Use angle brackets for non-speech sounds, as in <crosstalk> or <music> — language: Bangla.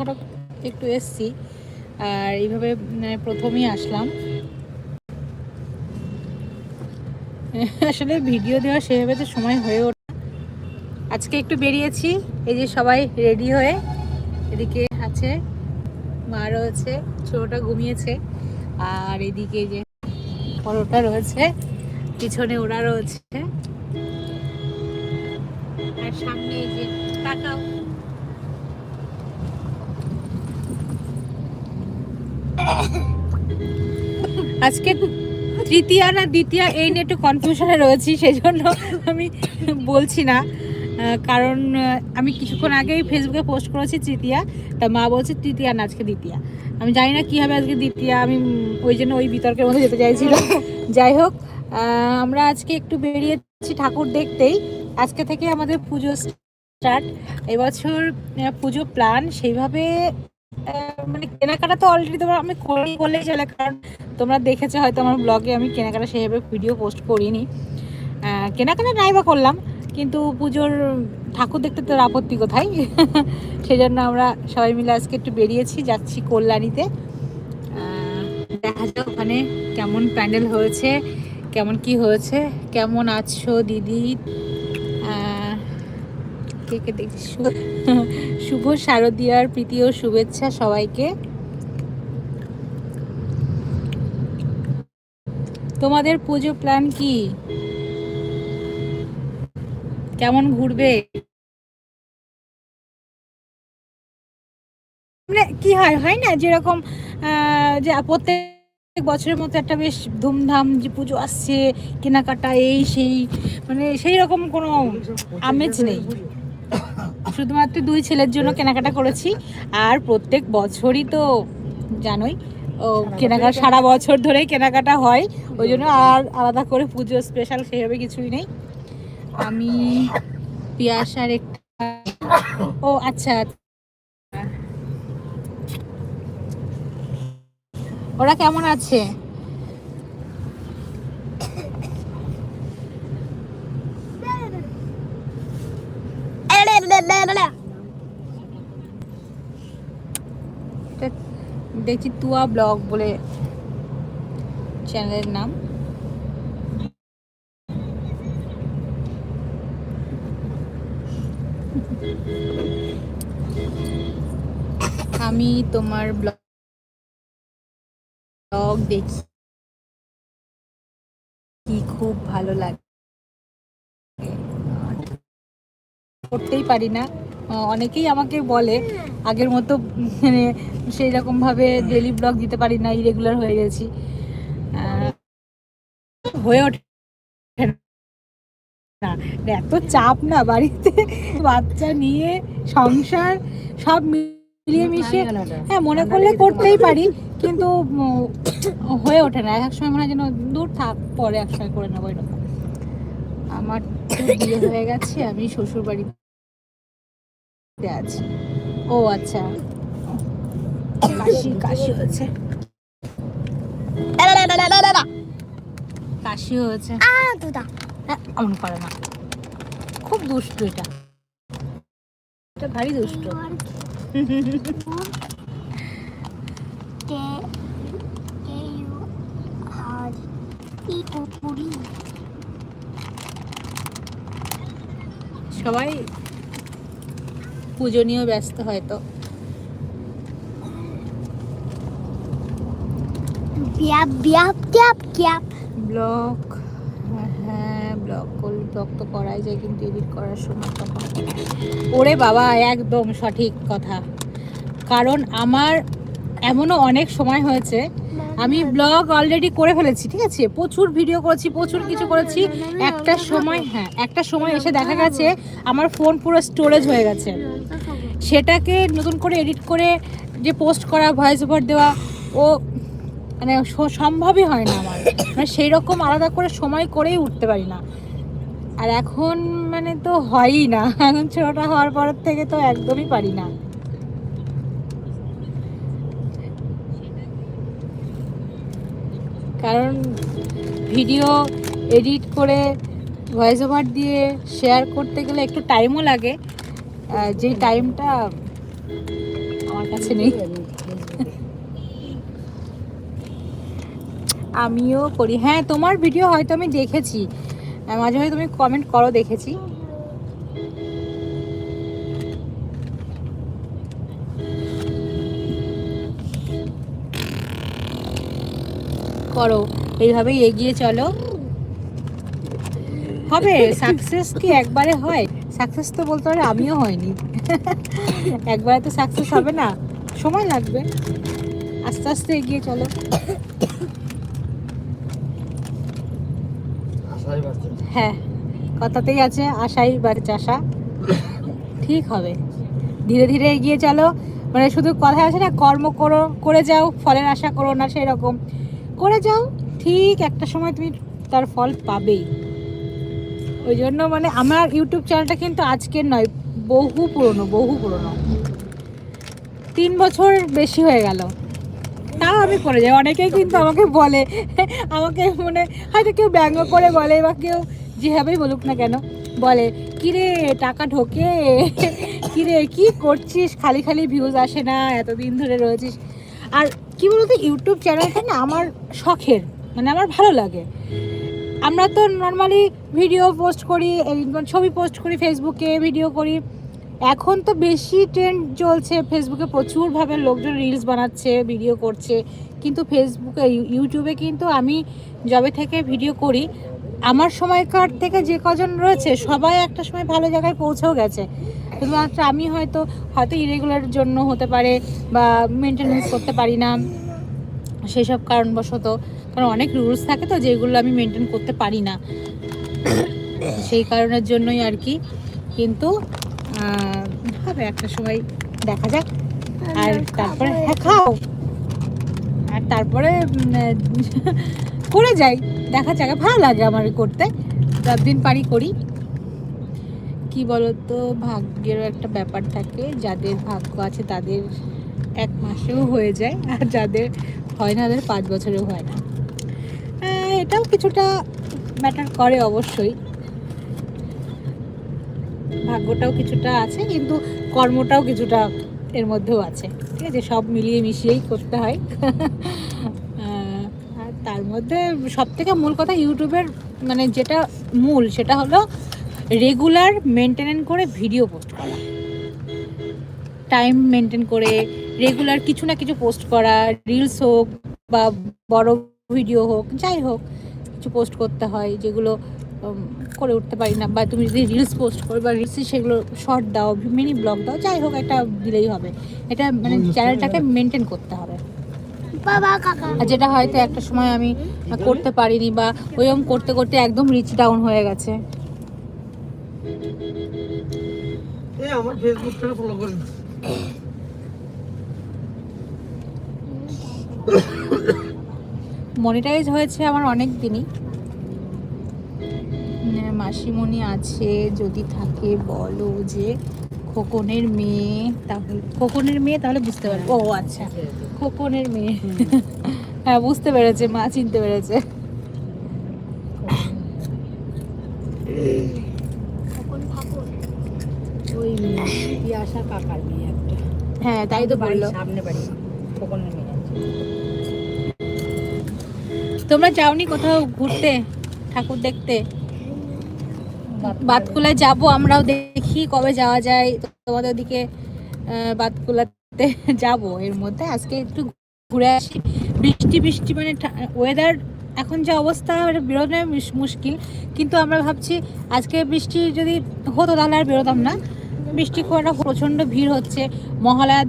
ছোটোখাটো একটু এসছি, আর এইভাবে মানে প্রথমেই আসলাম। আসলে ভিডিও দেওয়া সেভাবে তো সময় হয়ে ওঠে আজকে একটু বেরিয়েছি, এই যে সবাই রেডি হয়ে এদিকে আছে, মা রয়েছে, ছোটোটা ঘুমিয়েছে, আর এদিকে যে বড়টা রয়েছে, পিছনে ওরা রয়েছে। আর সামনে এই যে তাকাও আজকে তৃতীয়া না দ্বিতীয়া, এই নিয়ে একটু কনফিউশনে রয়েছি সেই জন্য আমি বলছি না। কারণ আমি কিছুক্ষণ আগেই ফেসবুকে পোস্ট করেছি তৃতীয়া, তা মা বলছে তৃতীয়া না, আজকে দ্বিতীয়া। আমি জানি না কী হবে আজকে দ্বিতীয়া, আমি ওই জন্য ওই বিতর্কের মধ্যে যেতে চাইছিলাম যাই হোক আমরা আজকে একটু বেরিয়েছি ঠাকুর দেখতেই। আজকে থেকে আমাদের পুজো স্টার্ট এবছর পুজো প্ল্যান সেইভাবে মানে কেনাকাটা তো অলরেডি তোমার, আমি করি বললেই চলে, কারণ তোমরা দেখেছ হয়তো আমার ব্লগে আমি কেনাকাটা সেভাবে ভিডিও পোস্ট করিনি। কেনাকাটা নাই বা করলাম, কিন্তু পুজোর ঠাকুর দেখতে তো আপত্তি কোথায়? <laughs> সেই জন্য আমরা সবাই মিলে আজকে একটু বেরিয়েছি, যাচ্ছি কল্যাণীতে। দেখা যাক ওখানে কেমন প্যান্ডেল হয়েছে, কেমন কি হয়েছে, কেমন আছো দিদি? দেখছি। শুভ শারদীয়ার প্রীতি ও শুভেচ্ছা সবাইকে। তোমাদের পুজো প্ল্যান কি? কেমন ঘুরবে? মানে কি হয় হয় না যেরকম যে প্রত্যেক বছরের মতো একটা বেশ ধুমধাম যে পুজো আসছে, কেনাকাটা এই সেই মানে সেই রকম কোনো আমেজ নেই। শুধুমাত্র দুই ছেলের জন্য কেনাকাটা করেছি আর প্রত্যেক বছরই তো জানোই ও কেনাকাটা সারা বছর। ধরেই কেনাকাটা হয় ওই জন্য আর আলাদা করে পুজো স্পেশাল সেভাবে কিছুই নেই। আমি পিয়াসার একটা ও আচ্ছা। ওরা কেমন আছে এটা দেখছি তুয়া ব্লগ বলে চ্যানেলের নাম। আমি তোমার ব্লগ ব্লগ দেখি। কি খুব ভালো লাগে। করতেই পারি না। অনেকেই আমাকে বলে আগের মতো মানে সেই রকম ভাবে ডেলি ব্লগ দিতে পারি না ইরেগুলার হয়ে গেছি। হয়ে ওঠে না। এত চাপ না বাড়িতে বাচ্চা নিয়ে সংসার সব মিলিয়ে মিশিয়ে হ্যাঁ মনে করলে করতেই পারি কিন্তু হয়ে ওঠে না। এক এক সময় মনে হয় যেন দূর থাক পরে এক সময় করে নেব এরকম। আমার বিয়ে হয়ে গেছে আমি শ্বশুর বাড়িতে আছি ও আচ্ছা। কাশি কাশি হয়েছে। কাশি হয়েছে। হ্যাঁ, করে না। খুব দুষ্টু এটা। এটা ভারী দুষ্টু। সবাই পুজো নিয়েও ব্যস্ত হয়তো ব্লগ হ্যাঁ ব্লগ করলে ব্লগ তো করাই যায় কিন্তু এডিট করার সময় তখন ওরে বাবা একদম সঠিক কথা। কারণ আমার এমনও অনেক সময় হয়েছে আমি ব্লগ অলরেডি করে ফেলেছি, ঠিক আছে? প্রচুর ভিডিও করেছি, প্রচুর কিছু করেছি। একটা সময় হ্যাঁ একটা সময় এসে দেখা গেছে, আমার ফোন পুরো স্টোরেজ হয়ে গেছে। সেটাকে নতুন করে এডিট করে যে পোস্ট করা ভয়েস ওভার দেওয়া, ও মানে সম্ভবই হয় না আমার। মানে সেই রকম আলাদা করে সময় করেই উঠতে পারি না। আর এখন মানে তো হয়ই না, <laughs> এখন ছোটটা হওয়ার পর থেকে তো একদমই পারি না। কারণ ভিডিও এডিট করে ভয়েস ওভার দিয়ে শেয়ার করতে গেলে একটু টাইমও লাগে। যেই টাইমটা আমার কাছে নেই। আমিও করি। হ্যাঁ তোমার ভিডিও হয়তো আমি দেখেছি। মাঝে মাঝে তুমি কমেন্ট করো দেখেছি। করো। এইভাবেই এগিয়ে চলো। হবে? সাকসেস কি একবারে হয়? সাকসেস তো বলতে পারে আমিও হয়নি। <laughs> একবারে তো সাকসেস হবে না। সময় লাগবে। আস্তে আস্তে এগিয়ে চলো। হ্যাঁ কথাতেই আছে আশাই বাড়িতে আশা। ঠিক হবে। ধীরে ধীরে এগিয়ে চলো। মানে শুধু কথা আছে না কর্ম করো করে যাও ফলের আশা করো না সেই রকম করে যাও, ঠিক একটা সময় তুমি তার ফল পাবেই। ওই জন্য মানে আমার ইউটিউব চ্যানেলটা কিন্তু আজকের নয়, বহু পুরনো বহু পুরনো। তিন বছর বেশি হয়ে গেল। তাও আমি করে যাই। অনেকেই কিন্তু আমাকে বলে, আমাকে মানে হয়তো কেউ ব্যঙ্গ করে বলে বা কেউ যেভাবেই বলুক না কেন, বলে, কিরে, টাকা ঢোকে, কিরে, কি করছিস? খালি খালি ভিউজ আসে না, এতদিন ধরে রয়েছিস। আর কি বলতো ইউটিউব চ্যানেলটা না আমার শখের মানে আমার ভালো লাগে। আমরা তো নর্মালি ভিডিও পোস্ট করি ছবি পোস্ট করি ফেসবুকে ভিডিও করি। এখন তো বেশি ট্রেন্ড চলছে ফেসবুকে প্রচুরভাবে লোকজন রিলস বানাচ্ছে ভিডিও করছে। কিন্তু ফেসবুকে ইউটিউবে কিন্তু আমি যবে থেকে ভিডিও করি। আমার সময়কার থেকে যে কজন রয়েছে, সবাই একটা সময় ভালো জায়গায় পৌঁছেও গেছে। শুধুমাত্র আমি হয়তো হয়তো ইরেগুলার জন্য হতে পারে বা মেনটেনেন্স করতে পারি না। সেই সব কারণবশত, কারণ অনেক রুলস থাকে তো যেগুলো আমি মেনটেন করতে পারি না। সেই কারণের জন্যই আর কি। কিন্তু হবে একটা সময় দেখা যাক। আর তারপরে হ্যাঁ খাও। আর তারপরে করে যাই। দেখা যাক, ভালো লাগে আমার করতে। যতদিন পারি করি। কি বলতো, ভাগ্যেরও একটা ব্যাপার থাকে। যাদের ভাগ্য আছে তাদের এক মাসেও হয়ে যায়, আর যাদের হয় না তাদের পাঁচ বছরেও হয় না। এটাও কিছুটা ম্যাটার করে অবশ্যই। ভাগ্যটাও কিছুটা আছে, কিন্তু কর্মটাও কিছুটা এর মধ্যেও আছে। ঠিক আছে, সব মিলিয়ে মিশিয়েই করতে হয়। <laughs> তার মধ্যে সব থেকে মূল কথা ইউটিউবের মানে যেটা মূল সেটা হলো রেগুলার মেনটেনেন করে ভিডিও পোস্ট করা। টাইম মেনটেন করে রেগুলার কিছু না কিছু পোস্ট করা রিলস হোক বা বড় ভিডিও হোক যাই হোক কিছু পোস্ট করতে হয় যেগুলো করে উঠতে পারি না। বা তুমি যদি রিলস পোস্ট করো বা রিলসে সেগুলো শর্ট দাও মিনি ব্লগ দাও যাই হোক একটা দিলেই হবে। এটা মানে চ্যানেলটাকে মেনটেন করতে হবে। আর যেটা হয়তো একটা সময় আমি করতে পারিনি বা ওইরকম করতে করতে একদম রিচ ডাউন হয়ে গেছে। এই আমার ফেসবুকটা ফলো করে মনিটাইজ হয়েছে আমার অনেক দিনই। মাসিমণি আছে যদি থাকে বলো যে খোকনের মেয়ে তাহলে খোকনের মেয়ে তাহলে বুঝতে পারব ও আচ্ছা। খোকনের মেয়ে। হ্যাঁ বুঝতে পেরেছে মা চিনতে পেরেছে। ওই পিয়াসা কাকার মেয়ে একটা। হ্যাঁ তাই তো বলল। সামনে বাড়ি খোকনের মেয়ে তোমরা যাওনি কোথাও ঘুরতে ঠাকুর দেখতে? বাতকুলায় যাব আমরাও দেখি কবে যাওয়া যায়। তোমাদের আহ, বাতকুলাতে <laughs> যাব। এর মধ্যে আজকে একটু ঘুরে আসি। বৃষ্টি বৃষ্টি মানে ওয়েদার এখন যে অবস্থা বেরোনো মুশ- মুশকিল। কিন্তু আমরা ভাবছি আজকে বৃষ্টি যদি হতো তাহলে আর বেরোতাম না। বৃষ্টি খুব একটা প্রচণ্ড ভিড় হচ্ছে। মহালয়ার